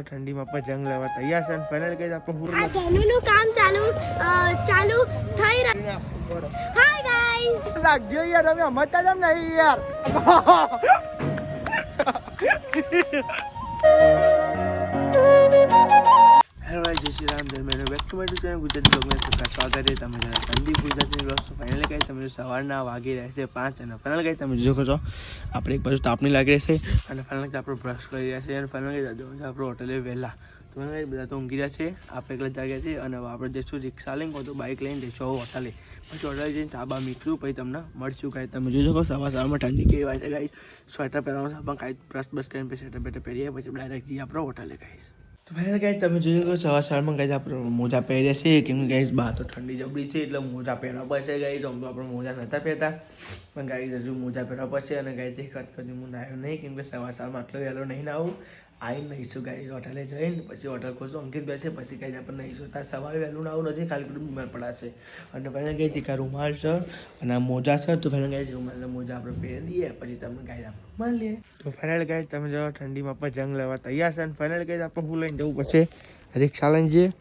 ઠંડીમાં પણ લેવા તૈયાર છે ફાઇનલ કઈ આપણે આ ધનુનું કામ ચાલુ ચાલુ થઈ રહ્યું. હાય ગાઈસ લાગ્યો યાર અમે સમજતા જમ નહીં યાર. હેલો ભાઈ Jai Shri Ram. મેનો back to my channel Gujarati બ્લોગમાં સરકાર સ્વાગત છે. તમે જરા સંદીપ ગુજરાતી બ્લોગ તો ફાઇનલી કહી તમે સવારના વાગી રહેશે પાંચ અને ફાઇનલ કહી તમે જોખો છો, આપણે એક બાજુ તાપણી લાગી રહેશે અને ફાઇનલ કહી આપણે બ્રશ કરી રહ્યા છે. અને ફાઇનલ કહી દાદો આપણે હોટલે વહેલા તો ફાઇનલ કહી બધા તો ઊંઘી રહ્યા છે, આપણે એકલા જાગ્યા છે અને આપણે જઈશું રિક્ષા લઈને તો બાઇક લઈને જઈશું હોટલે પછી હોટલે જઈને ચાબા મીઠું પછી તમને મળશું કાંઈ તમે જોઈ શકો સવાર સવારમાં ઠંડી કેવી હોય છે ગાઈશ સ્વેટર પહેરવાનું આપણે પણ કાંઈ બ્રશ બ્રશ કરીને પછી સ્વેટર બેટર પહેરીએ, પછી ડાયરેક્ટ જઈએ આપણે હોટલે ગાઈશ તો ફાઇનલ ગાઈઝ તમે જોયું કે સવાર સવારમાં ગાઈઝ આપણે મોજા પહેર્યા છે કેમ કે ગાઈસ બહાર તો ઠંડી જબડી છે, એટલે મોજા પહેરવા પડશે ગાઈઝ આમ તો આપણે મોજા નહોતા પહેરતા. પણ ગાઈઝ હજુ મોજા પહેરવા પડશે અને ગાઈઝ એક વાત કરી હું નાહ્યો નહીં, કેમ કે સવાર સવારમાં આટલો વહેલો નહીં નાહું. આવીને નહીશું ગાઈસ, હોટલે જઈને પછી હોટલ ખોલશું, અંકિત બેસે, પછી કાંઈ આપણે નહીશું. ત્યાં સવારે વહેલું આવું નથી ખાલી પેલું બીમાર પડાશે. અને પહેલાં કહે છે કે રૂમાલ છે અને મોજા છે, તો પહેલાં ગાઈસ રૂમાલના મોજા આપણે પહેરી દઈએ પછી તમને ગાઈસ આપણે લઈએ તો ફાઇનલ ગાઈસ, તમે જો ઠંડીમાં પણ જંગ લેવા તૈયાર છે અને ફાઇનલ ગાઈસ, આપણે હું લઈને જવું પછી રિક્ષા લઈને જઈએ.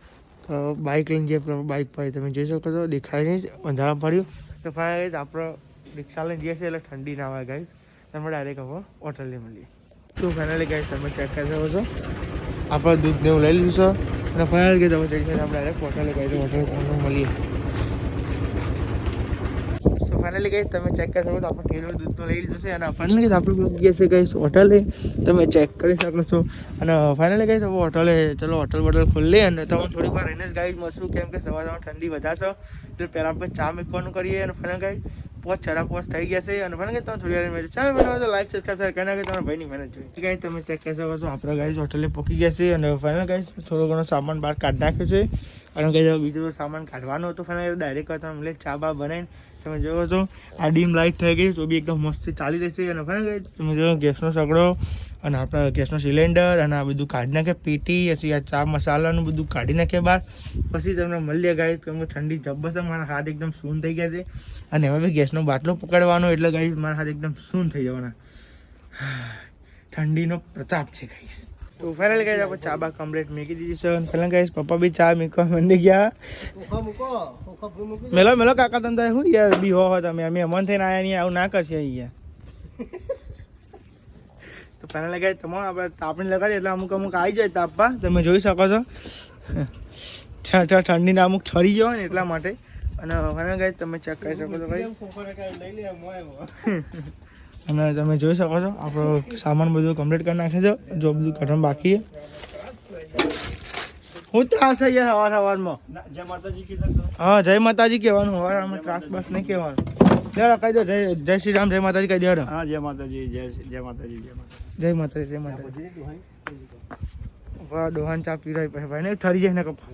તો બાઇક લઈને જઈએ બાઇક પર તમે જોઈ શકો છો, દેખાય નહીં અંધારા પડ્યું. તો ફાઇનલ આપણે રિક્ષા લઈને જઈએ છીએ એટલે ઠંડી ના આવે ગાઈસ. તમે ડાયરેક્ટ હવે હોટલને મળીએ. તો ફાઇનલી ગાઈસ તમે ચેક કરી શકો છો. આપણે દૂધ ને એવું લઈ લીધું છે. અને ફાઇનલ કે તમે જઈ આપણે ડાયરેક્ટ હોટલે ગઈ હોટલ મળીએ. ફાઇનલી ગઈ તમે ચેક કરી શકો તો આપણે ઠેલો દૂધ તો લઈ લીધું અને ફાઇનલી ગઈ આપણે ગયા છે ગઈ હોટલે તમે ચેક કરી શકો છો. અને ફાઇનલી ગઈ તમે હોટલે ચલો હોટલ બોટલ ખોલી અને તમે થોડીક વાર રહીને જ ગાઈ મળશું. કેમ કે સવાર સવાર ઠંડી વધારશો. એટલે પહેલાં આપણે ચા મૂકવાનું કરીએ અને ફાઇનલ ગઈ પોચ છરા પોચ થઈ ગયા છે. અને ફાઇનલ તમે થોડી વાર મહેનત ચાલો બનાવો તો લાઈક સબસ્ક્રાઈબ શેર કરી નાખે તમારા ભાઈની મહેનત જોઈ ગાઈ તમે ચેક કરી શકો છો. આપણે ગાઈઝ હોટલે પહોંચી ગયા છે. અને ફાઇનલ ગાઈઝ થોડો ઘણો સામાન બહાર કાઢી નાખ્યો છે. અને જો બીજો સામાન કાઢવાનો હતો ફાઇનલ ડાયરેક્ટ તમે ચા બા બનાવીને તમે જોવો છો. આ ડીમ લાઇટ થઈ ગઈ તો બી એકદમ મસ્ત ચાલી રહેશે અને ફાઇનલ તમે જો ગેસનો સગડો અને આપણા ગેસનો સિલિન્ડર અને આ બધું કાઢી નાખે પીટી, પછી આ ચા મસાલાનું બધું કાઢી નાખે બહાર. પછી તમને મળીએ કેમ કે ઠંડી જબ્બસ મારા હાથ એકદમ સૂન થઈ ગયા છે. અને હવે બી ગેસનો બાટલો પકડવાનો, એટલે ગાઈસ મારા હાથ એકદમ સૂન થઈ જવાના. ઠંડીનો પ્રતાપ છે ગાઈસ. તો ફાઇનલ ગાઈસ આપણે ચા બા કમ્પ્લીટ મેકી દીધી છે. અને ફાઇનલ ગાઈસ પપ્પા બી ચા મેકવા મંડી ગયા. મેલો મેલો કાકા તંતા શું યાર બી હો હો તમે. અમે મન થઈને આયા નહીં આવું ના કરશે અહીંયા. તો ફાઇનલ ગાઈસ તમામ આપણે તાપણી લગાડી એટલે અમુક અમુક આવી જાય તાપવા. તમે જોઈ શકો છો. ઠંડીના અમુક ઠરી ગયો ને એટલા માટે. અને ફાઇનલ ગાઈસ તમે ચેક કરી શકો છો ભાઈ. અને તમે જોઈ શકો છો આપણો સામાન બધું કમ્પ્લીટ કરી નાખે છે. જો બધું કઠણ બાકી હું ત્રાસ થઈ ગયા સવાર સવારમાં. જય માતાજી હા જય માતાજી કહેવાનું સવારમાં ત્રાસ બસ નહીં કહેવાનું. દેડો કહી દો જય જય શ્રી રામ જય માતાજી કહી દેડો હા જય માતાજી જય જય માતાજી જય માતાજી. જય માતાજી જય માતાજી. વાહ ડોહાન ચા પી રહી પછી ભાઈ ને ઠરી જાય ને કપા.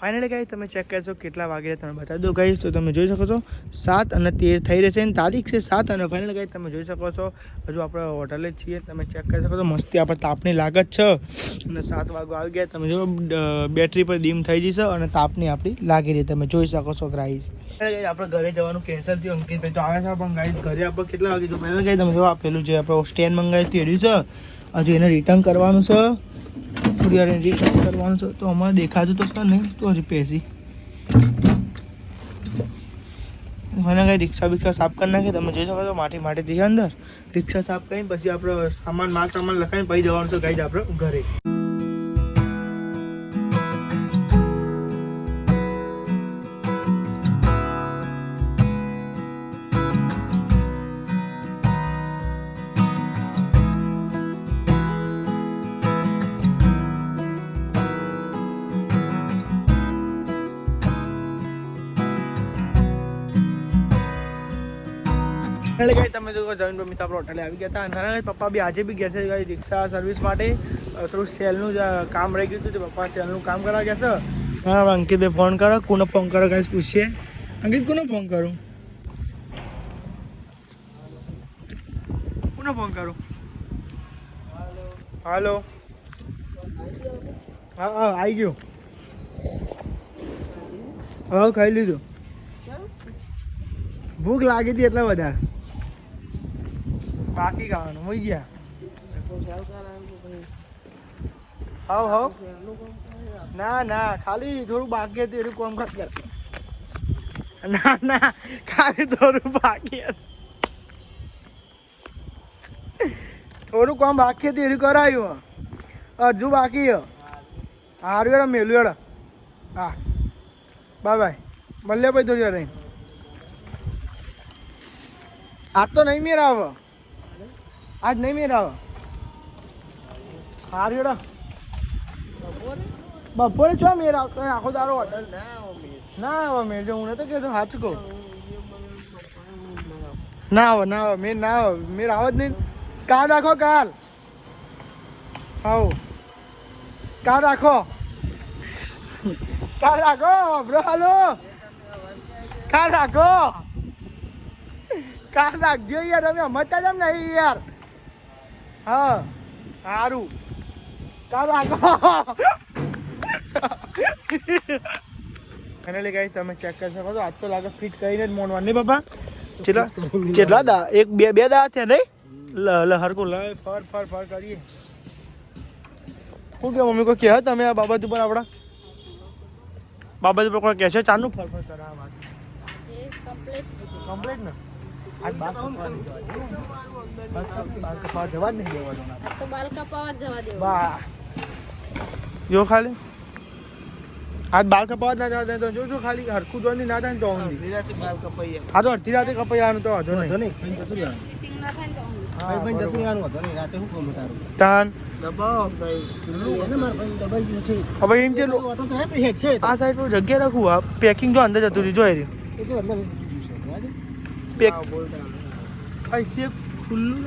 ફાઇનલી ગાઈ તમે ચેક કરશો કેટલા વાગે તમે બતાવી દો ગાઈશ તો તમે જોઈ શકો છો, સાત અને તેર થઈ રહેશે અને તારીખ છે સાત અને ફાઇનલ ગાઈ તમે જોઈ શકો છો. હજુ આપણે હોટલે જ છીએ, તમે ચેક કરી શકો છો. મસ્તી, આપણે તાપની લાગત છે. અને સાત વાગો આવી ગયા. તમે જો બેટરી પર ડીમ થઈ જશે અને તાપની આપણી લાગી રહી. તમે જોઈ શકો છો ગાઈસ આપણે ઘરે જવાનું કેન્સલ થયું. અંકિતભાઈ તો આવે છે પણ ગાઈશ ઘરે આપણે કેટલા વાગે તો પહેલાં ગાઈ તમે જો આપેલું છે આપણે સ્ટેન્ડ મંગાવી તેડ્યું છે? હજુ એને રિટર્ન કરવાનું છે. થોડી વાર રિટર્ન કરવાનું છે. તો અમારે દેખાતું તો છે નહીં તો હજી પેસી મને કઈ રિક્ષા બિક્ષા સાફ કરી નાખે, તમે જોઈ શકો છો માટી માટી દીધી અંદર. રિક્ષા સાફ કરીને પછી આપણે સામાન, માલ સામાન લખાઈને પછી જવાનું છે ગાઈ આપણે ઘરે. એટલે ગઈ તમે જો જમીન પર આપણે હોટલે આવી ગયા હતા. અને ઘણા પપ્પા બી આજે બી ગયા છે ગઈ રિક્ષા સર્વિસ માટે. થોડું સેલનું જ કામ રહી ગયું હતું તો પપ્પા સેલનું કામ કરવા ગયા છે. હા અંકિતે ફોન કરો કોનો ફોન કરો ગાઈસ પૂછીએ. અંકિત કોનો ફોન કરું? કોનો ફોન કરું? હાલો. હા હા આવી ગયો. હા ખાઈ લીધું. ભૂખ લાગી હતી એટલે વધારે. બાકી ખાવાનું હોઈ ગયા. હાવ હાઉ ના ના, ખાલી થોડું બાકી હતું, એનું કામ કર ના ના, ખાલી થોડું બાકી થોડું કોમ બાકી હતું એટલું કરાયું. હજુ બાકી હારું એડા મેલું એડા હા. Bye bye. મળ્યા ભાઈ થોડી વાર આ તો નહીં મેરા આવે આજ નહીં મેર આવે હારું એડા બપોરે છો મેર આવતો? આખો દારો હોટલ ના આવે મેર જો હું નતો કહેતો સાચું કહું. ના આવે ના આવે મેર ના આવે. મેર આવે જ નહીં. કાલ રાખો કાલ આવો. કાર રાખો. કાર રાખો બ્રો હાલો. કાલ રાખો. કાર રાખજો યાર અમે સમજતા જ નહીં યાર. હા સારું. રાખો ફાઇનલી ગાઈસ તમે ચેક કરી શકો છો. આજ તો લાગે ફિટ કરીને જ મોનવા નહીં બાપા? ચેટલા? ચેટલા દા? એક બે બે દા થયા નહીં? લ લ હરકું લ. ફર ફર ફર કરીએ. શું કે મમ્મી કોઈ કહે તમે આ બાબત ઉપર આપણા? બાબત ઉપર કોઈ કહે છે? ચાનું ફર ફર કરા વાત. કમ્પ્લીટ ને? આજ કપાવા જવા જ નહીં દેવાનું તો બાલ કપાવા જવા દેવો જો ખાલી. આજ બાલ કપાવા ના જવા દે તો જો જો ખાલી હરખું જોવાની ના થાય ને તો ઊંધી. હા તો અડધી રાતે કપાઈ જવાનું તો વાંધો નહીં. મીટિંગ ના થાય તો હવે એમ છે. લો- આ સાઈડ પર જગ્યા રાખું. આ પેકિંગ જો અંદર જતું રહ્યું જોઈ રહ્યું. પેક. અહીંથી એક ખુલ્લું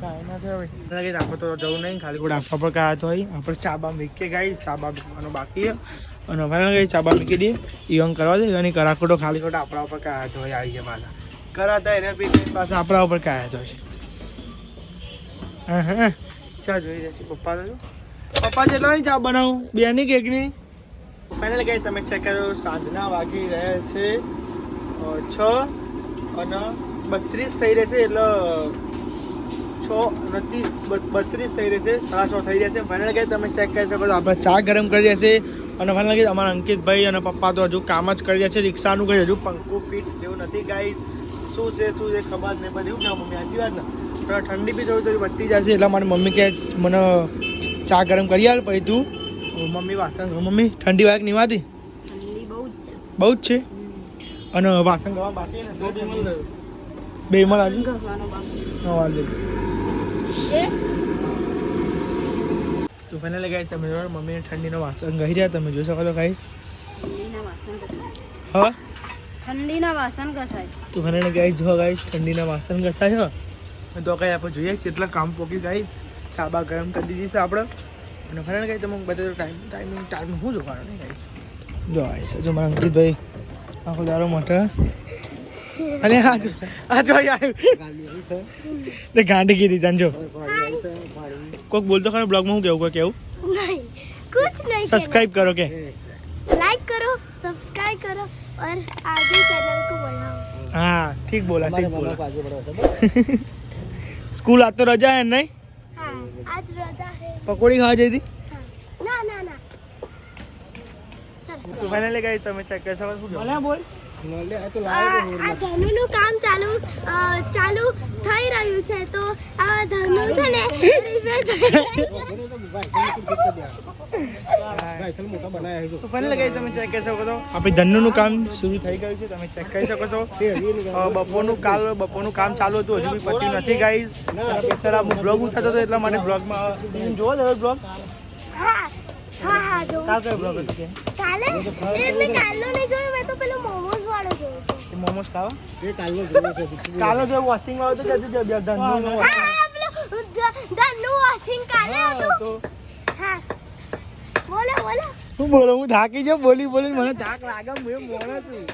કાંઈ ના થાય હવે. લાગે છે આપણે તો જવું નહીં ખાલી કોઈ આપવા પર કાયા તો હોય. આપણે ચાબા મૂકીએ ગાઈ ચાબા મૂકવાનો બાકી છે. અને હવે ગઈ ચાબા મૂકી દઈએ. ઈવન કરવા દે અને કરાકોટો ખાલી ખોટો આપણા ઉપર કાયા તો હોય આવી છે પાછા કરાતા એને બી પાછા આપણા ઉપર કાયા તો છે હા હા. ચા જોઈ જશે પપ્પા તો પપ્પા જેટલા નહીં ચા બનાવું? બેની કેકની ફાઇનલ ગઈ તમે ચેક કરો, સાંજના વાગી રહ્યા છે છ અને બત્રીસ થઈ રહેશે એટલે, છ અને ત્રીસ બત્રીસ થઈ રહેશે સાડા છ થઈ રહેશે ફાઇનલ ગઈ તમે ચેક કરી શકો છો. આપણે ચા ગરમ કરી રહ્યા છે અને ફાઇનલ ગઈ અમારા અંકિતભાઈ અને પપ્પા તો હજુ કામ જ કરી રહ્યા છે, રિક્ષાનું કંઈ હજુ પંખો ફીટ જેવું નથી ગાઈ. શું છે શું છે ખબર નહીં બધું કે મમ્મી, સાચી વાત ને? ઠંડી બી થોડી થોડી વધતી જશે એટલે મારી મમ્મી કહે મને ચા ગરમ કરી આવ પછી તું મમ્મી વાસણ મમ્મી ઠંડી વાગ નિવાતી ઠંડી બહુ જ છે. બહુ જ છે? અને વાસણ ગવા બાકી ને બે મળ વાંધો તો ફાઇનલ ગાઈસ તમે જોયો મમ્મીને ઠંડીનો વાસણ ગઈ રહ્યા. તમે જોઈ શકો છો ગાઈસ. હા? ઠંડીના વાસણ ઘસાય તો ફાઇનલી ગાઈસ જો ગાઈસ ઠંડીના વાસણ ઘસાય તો કઈ આપણે જોઈએ કેટલા કામ પોકી ગાઈસ ચાબા ગરમ કરી દીધી છે આપણે. અને ફાઇનલી ગાઈસ તમે બધે ટાઈમ ટાઈમિંગ ટાઈમ શું જોવાનું નહીં ગાઈસ જો ગાઈસ જો મારા અંકિતભાઈ આખો દારો મોટા અને આ જો આ જો આવ્યું તે ગાંડી કીધી તને જો કોઈક બોલતો ખરો બ્લોગમાં હું કેવું કોઈ કેવું नहीं कुछ नहीं સબસ્ક્રાઇબ કરો કે लाइक करो सब्सक्राइब करो और आगे चैनल को बढ़ाओ હા ઠીક બોલા ઠીક બોલા સ્કૂલ આજ તો રજા હે આજ રજા હે. પકોડી ખાવા જઈ હતી? ના ના ના. ફાઇનલી ગાઈસ તમે ચેક કરી શકો છો. બોલ. ધનુનું કામ ચાલુ ચાલુ થઈ રહ્યું છે તો આ ધનુ છે ને repair થઈ તો ફાઇનલી ગઈ તમે ચેક કરી શકો છો. આપણે ધન્નુનું કામ શરૂ થઈ ગયું છે તમે ચેક કરી શકો છો. બપોરનું કાલ બપોરનું કામ ચાલુ હતું હજુ બી પત્યું નથી ગાઈઝ બેસારા હું બ્લોગ ઉતારતો હતો એટલા માટે બ્લોગમાં જોવો બ્લોગ હા હા હા જો. કાલ બ્લોગ હતો કાલે? એ મેં કાલનો નહીં જોયો મેં તો પેલો મોમોસ વાળો જોયો તે મોમોસ ખાવા? કાલે જો વોશિંગ વાળો તો જતી જ ધન્નુનું હા હા, પેલો ધ- વોશિંગ કાલે હતું. હા. બોલો બોલો. હું બોલો હું થાકી જાઉં બોલી બોલી મને થાક લાગે હું મોણો છું.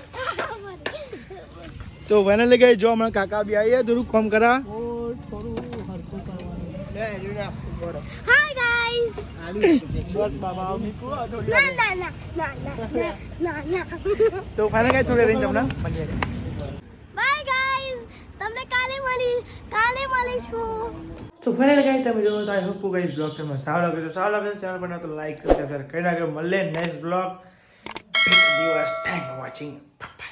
તો ફાઇનલી ગઈ જો હમણાં કાકા બી આવી થોડું કામ કરા. ગાઈઝ ના ના તો ફાઈનલ ગાઈસ થોડી રેન્જ તમને મળીએ બાય ગાઈઝ તમને કાલે મળી કાલે મળીશું તો ફાઇનલ ગાઈસ તમે જોવો તો આઈ હોપ ગાઈસ બ્લોગ તમને સારો લાગે તો સારો લાગે ચેનલ પર તો લાઈક કરી શેર કરી રાખજો મળે નેક્સ્ટ બ્લોગ દિવસ સ્ટેન્ડ વોચિંગ બાય